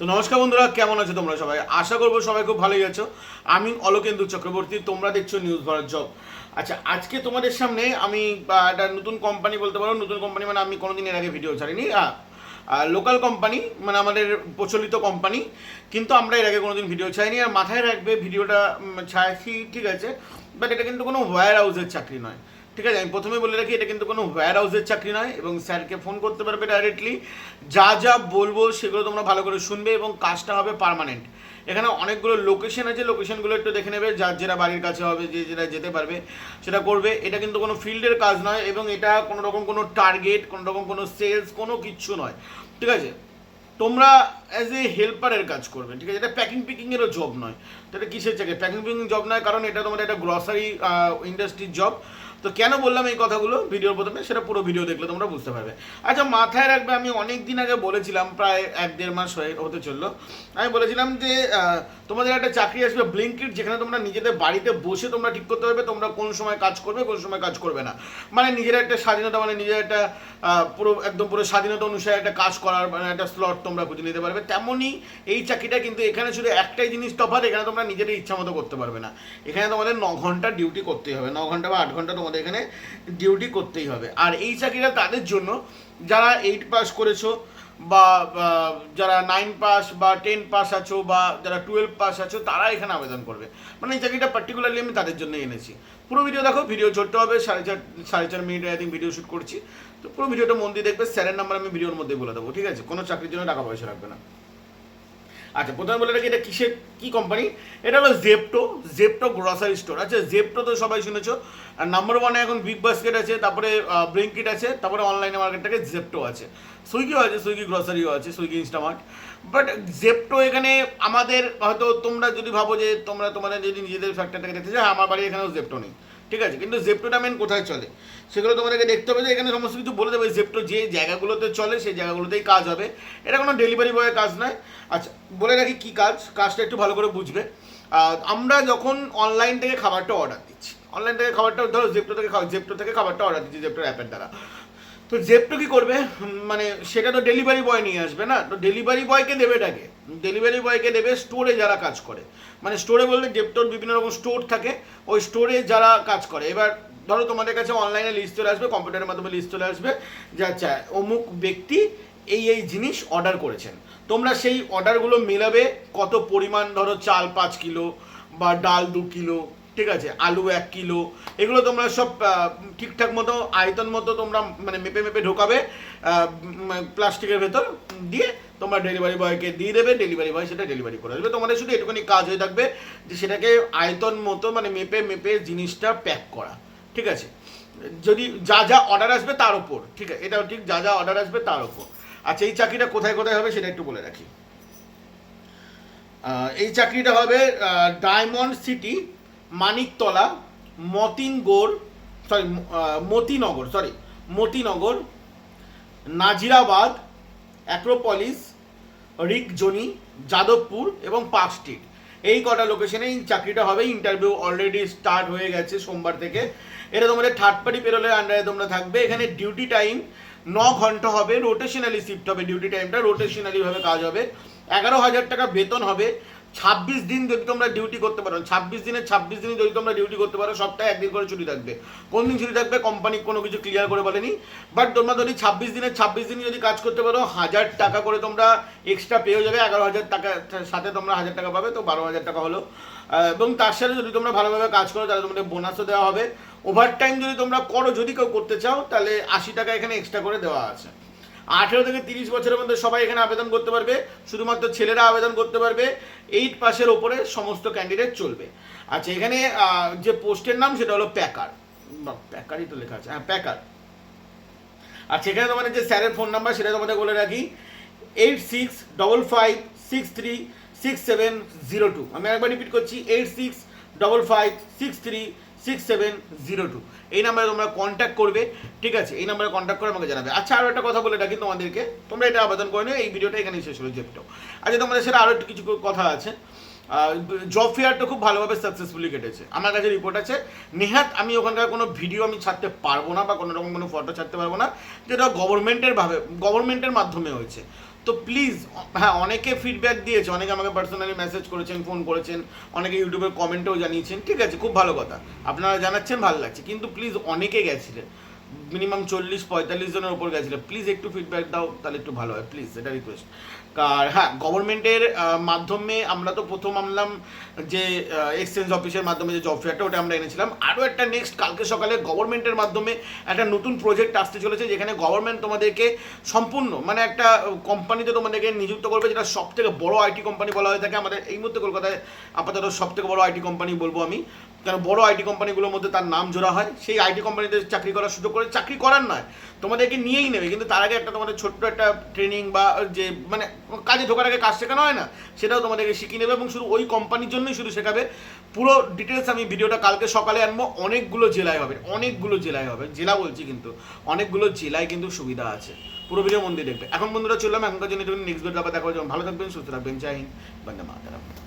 তো নমস্কার বন্ধুরা, কেমন আছো তোমরা সবাই? আশা করব সবাই খুব ভালোই আছো। আমি অলোকেন্দু চক্রবর্তী, তোমরা দেখছ নিউজ ভারত জব আচ্ছা আজকে তোমাদের সামনে আমি একটা নতুন কোম্পানি বলতে পারো। নতুন কোম্পানি মানে আমি কোনোদিন এর আগে ভিডিও ছাড়িনি। লোকাল কোম্পানি মানে আমাদের প্রচলিত কোম্পানি কিন্তু আমরা এর আগে কোনোদিন ভিডিও ছাড়িনি। আর মাথায় রাখবে ভিডিওটা ছাড়ছি, ঠিক আছে। বাট এটা কিন্তু কোনো ওয়্যার হাউসের চাকরি নয়। ঠিক আছে, আমি প্রথমে বলে রাখি, এটা কিন্তু কোনো ওয়্যার হাউসের চাকরি নয় এবং স্যারকে ফোন করতে পারবে ডাইরেক্টলি যা যা বলব সেগুলো তোমরা ভালো করে শুনবে এবং কাজটা হবে পার্মানেন্ট এখানে অনেকগুলো লোকেশন আছে লোকেশনগুলো একটু দেখে নেবে, যার যেটা বাড়ির কাছে হবে, যে যেটা যেতে পারবে, সেটা করবে। এটা কিন্তু কোনো ফিল্ডের কাজ নয় এবং এটা কোনো রকম কোনো টার্গেট কোনো রকম কোনো সেলস কোনো কিচ্ছু নয়। ঠিক আছে? তোমরা অ্যাজ এ হেল্পারের কাজ করবে, ঠিক আছে? এটা প্যাকিং পিকিংয়েরও জব নয়। তো এটা কিসের চাকরি? প্যাকিং পিকিং জব নয়, কারণ এটা তোমাদের একটা গ্রসারি ইন্ডাস্ট্রির জব তো কেন বললাম এই কথাগুলো? ভিডিওর প্রথমে সেটা পুরো ভিডিও দেখলে তোমরা বুঝতে পারবে। আচ্ছা মাথায় রাখবে, আমি অনেক দিন আগে বলেছিলাম, প্রায় এক দেড় মাস হয়ে হতে চলল। আমি বলেছিলাম যে তোমাদের একটা চাকরি আসবে ব্লিঙ্কিট যেখানে তোমরা নিজেদের বাড়িতে বসে তোমরা ঠিক করতে পারবে, তোমরা কোন সময় কাজ করবে, কোন সময় কাজ করবে না। মানে নিজের একটা স্বাধীনতা মানে নিজের একটা পুরো, একদম পুরো স্বাধীনতা অনুসারে একটা কাজ করার মানে একটা স্লট তোমরা খুঁজে নিতে পারবে। তেমনই এই চাকরিটা কিন্তু এখানে শুধু একটাই জিনিস তফাৎ এখানে তোমরা নিজেদের ইচ্ছা মতো করতে পারবে না। এখানে তোমাদের ন ঘণ্টা ডিউটি করতেই হবে। ন ঘণ্টা বা আট ঘণ্টা তোমাদের এখানে ডিউটি করতেই হবে। আর এই চাকরিটা তাদের জন্য, যারা এইট পাস করেছ বা যারা নাইন পাস বা টেন পাস আছো বা যারা টুয়েলভ পাস আছো তারা এখানে আবেদন করবে। মানে এই চাকরিটা পার্টিকুলারলি আমি তাদের জন্য এনেছি। পুরো ভিডিও দেখো ভিডিও ছোট্ট হবে, সাড়ে চার সাড়ে চার মিনিট আই ভিডিও শ্যুট করছি। তো পুরো ভিডিওটা মন দিয়ে দেখবে, স্যারের নাম্বার আমি ভিডিওর মধ্যে বলে দেবো, ঠিক আছে? কোনো চাকরির জন্য টাকা পয়সা রাখবে না। আচ্ছা প্রথমে বলে রাখি, এটা কিসের, কি কোম্পানি এটা হলো জেপটো জেপটো গ্রসারি স্টোর আচ্ছা জেপটো তো সবাই শুনেছো। আর নাম্বার ওয়ানে এখন বিগ বাস্কেট আছে, তারপরে ব্লিঙ্কিট আছে, তারপরে অনলাইনে মার্কেটটাকে জেপটো আছে। সুইগিও আছে সুইগি গ্রসারিও আছে সুইগি ইনস্টামার্ট বাট জেপটো এখানে আমাদের, হয়তো তোমরা যদি ভাবো যে তোমরা তোমাদের যদি নিজেদের ফ্যাক্টরটাকে দেখতে চাও আমার বাড়ি এখানেও জেপটো নেই। ঠিক আছে, কিন্তু জেপটোটা মেন কোথায় চলে? সেগুলো তোমাদেরকে দেখতে হবে যে এখানে সমস্ত কিছু বলে দেবে। জেপটো যে জায়গাগুলোতে চলে, সেই জায়গাগুলোতেই কাজ হবে। এটা কোনো ডেলিভারি বয়ের কাজ নয়। আচ্ছা বলে রাখি কী কাজ? কাজটা একটু ভালো করে বুঝবে। আমরা যখন অনলাইন থেকে খাবারটা অর্ডার দিচ্ছি অনলাইন থেকে খাবারটা ধরো জেপটো থেকে জেপটো থেকে খাবারটা অর্ডার দিচ্ছি জেপটোর অ্যাপের দ্বারা। তো জেপটো কি করবে? মানে সেটা তো ডেলিভারি বয় নিয়ে আসবে না? তো ডেলিভারি বয়কে দেবে এটাকে? ডেলিভারি বয়কে দেবে স্টোরে যারা কাজ করে। মানে স্টোরে বললে জেপটোর বিভিন্ন রকম স্টোর থাকে। ওই স্টোরে যারা কাজ করে। এবার ধরো তোমাদের কাছে অনলাইনে লিস্ট চলে আসবে কম্পিউটারের মাধ্যমে লিস্ট চলে আসবে যে আচ্ছা অমুক ব্যক্তি এই এই জিনিস অর্ডার করেছেন। তোমরা সেই অর্ডারগুলো মেলাবে কত পরিমাণ, ধরো চাল পাঁচ কিলো বা ডাল দু কিলো ঠিক আছে, আলু এক কিলো, এগুলো তোমরা সব ঠিকঠাক মতো, আয়তন মতো তোমরা মানে মেপে মেপে ঢোকাবে প্লাস্টিকের ভেতর দিয়ে তোমরা ডেলিভারি বয়কে দিয়ে দেবে ডেলিভারি বয় সেটা ডেলিভারি করে দেবে। তোমাদের শুধু এটুকুনি কাজ হয়ে থাকবে যে সেটাকে আয়তন মতো মানে মেপে মেপে জিনিসটা প্যাক করা, ঠিক আছে? যদি যা যা অর্ডার আসবে তার উপর, ঠিক আছে? এটাও ঠিক, যা যা অর্ডার আসবে তার উপর। আচ্ছা এই চাকরিটা কোথায় কোথায় হবে সেটা একটু বলে রাখি। এই চাকরিটা হবে Diamond City Maniktala, Matingarh sorry Matinagar sorry Matinagar, Nazirabad, Acropolis রিকজনি Jadavpur এবং পার্ক স্ট্রিট। এই কটা লোকেশনে চাকরিটা হবে। ইন্টারভিউ অলরেডি স্টার্ট হয়ে গেছে সোমবার থেকে। এটা তোমাদের থার্ড পার্টি পেরোলের আন্ডারে তোমরা থাকবে। এখানে ডিউটি টাইম ন ঘণ্টা হবে। রোটেশনালি শিফট হবে। ডিউটি টাইমটা রোটেশনালিভাবে কাজ হবে। এগারো হাজার টাকা বেতন হবে। ছাব্বিশ দিন যদি তোমরা ডিউটি করতে পারো, ছাব্বিশ দিনে ছাব্বিশ দিনে যদি তোমরা ডিউটি করতে পারো সপ্তাহে একদিন করে ছুটি থাকবে। কোন দিন ছুটি থাকবে কোম্পানি কোনো কিছু ক্লিয়ার করে বলেনি। বাট তোমরা যদি ছাব্বিশ দিনে, ছাব্বিশ দিন যদি কাজ করতে পারো, হাজার টাকা করে তোমরা এক্সট্রা পেয়ে যাবে, এগারো হাজার টাকা সাথে তোমরা হাজার টাকা পাবে, তো বারো হাজার টাকা হলো। এবং তার সাথে যদি তোমরা ভালোভাবে কাজ করো, তাহলে তোমাদের বোনাসও দেওয়া হবে। ওভার টাইম যদি তোমরা করো, যদি কেউ করতে চাও, তাহলে আশি টাকা এখানে এক্সট্রা করে দেওয়া আছে। আঠেরো থেকে তিরিশ বছরের মধ্যে সবাই এখানে আবেদন করতে পারবে, শুধুমাত্র ছেলেরা আবেদন করতে পারবে এইট পাসের ওপরে সমস্ত ক্যান্ডিডেট চলবে। আচ্ছা এখানে যে পোস্টের নাম সেটা হলো প্যাকার প্যাকারই তো লেখা আছে। হ্যাঁ প্যাকার আচ্ছা এখানে তোমাদের যে স্যারের ফোন নাম্বার সেটা তোমাদের বলে রাখি। Eight six double five six three six seven zero two আমি একবার রিপিট করছি eight six double five six three six seven zero two এই নাম্বারে তোমরা কন্ট্যাক্ট করবে, ঠিক আছে? এই নাম্বারে কন্ট্যাক্ট করে আমাকে জানাবে। আচ্ছা আরও একটা কথা বলে রাখি তোমাদেরকে। তোমরা এটা আবেদন করে নিও, এই ভিডিওটা এখানেই শেষ হলো জেপটো আচ্ছা তোমাদের সাথে আরও কিছু কথা আছে। জব ফেয়ারটা খুব ভালোভাবে সাকসেসফুলি কেটেছে। আমার কাছে রিপোর্ট আছে, নেহাত আমি ওখানকার কোনো ভিডিও আমি ছাড়তে পারব না বা কোনো রকম কোনো ফটো ছাড়তে পারব না, যেটা গভর্নমেন্টের ভাবে গভর্নমেন্টের মাধ্যমে হয়েছে। তো প্লিজ হ্যাঁ অনেকে ফিডব্যাক দিয়েছে, অনেকে আমাকে পার্সোনালি মেসেজ করেছেন ফোন করেছেন, অনেকে ইউটিউবের কমেন্টেও জানিয়েছেন, ঠিক আছে, খুব ভালো কথা। আপনারা জানাচ্ছেন, ভালো লাগছে। কিন্তু প্লিজ অনেকে গেছিলেন। মিনিমাম চল্লিশ, পঁয়তাল্লিশ জনের ওপর গেছিল। প্লিজ একটু ফিডব্যাক দাও, তাহলে একটু ভালো হয়। প্লিজ এটা রিকোয়েস্ট আর হ্যাঁ গভর্নমেন্টের মাধ্যমে আমরা তো প্রথম আনলাম যে এক্সচেঞ্জ অফিসের মাধ্যমে যে জব ফেয়ারটা ওটা আমরা এনেছিলাম। আরও একটা নেক্সট কালকে সকালে গভর্নমেন্টের মাধ্যমে একটা নতুন প্রজেক্ট আসতে চলেছে, যেখানে গভর্নমেন্ট তোমাদেরকে সম্পূর্ণ মানে একটা কোম্পানিতে তোমাদেরকে নিযুক্ত করবে, যেটা সব থেকে বড় আইটি কোম্পানি বলা হয়ে থাকে। আমাদের এই মুহূর্তে কলকাতায় আপাতত সব থেকে বড় আইটি কোম্পানি বলব আমি। কারণ বড় আইটি কোম্পানিগুলোর মধ্যে তার নাম জোড়া হয়? সেই আইটি কোম্পানিতে চাকরি করার সুযোগ করে চাকরি করার নয়, তোমাদেরকে নিয়েই নেবে। কিন্তু তার আগে একটা তোমাদের ছোট্ট একটা ট্রেনিং বা যে মানে কাজে ঢোকার আগে কাজ শেখানো হয় না? সেটাও তোমাদেরকে শিখিয়ে নেবে এবং শুধু ওই কোম্পানির জন্যই শুধু শেখাবে। পুরো ডিটেলস আমি ভিডিওটা কালকে সকালে আনব। অনেকগুলো জেলায় হবে, অনেকগুলো জেলায় হবে। জেলা বলছি কিন্তু, অনেকগুলো জেলায় কিন্তু সুবিধা আছে। পুরো ভিডিও মন্দির দেখবে। এখন বন্ধুরা চললাম। এখনকার জন্য নেক্সট ভিডিও দেখা হবে। ভালো থাকবেন, সুস্থ থাকবেন। হিন্দ, বন্দে মাতারাম।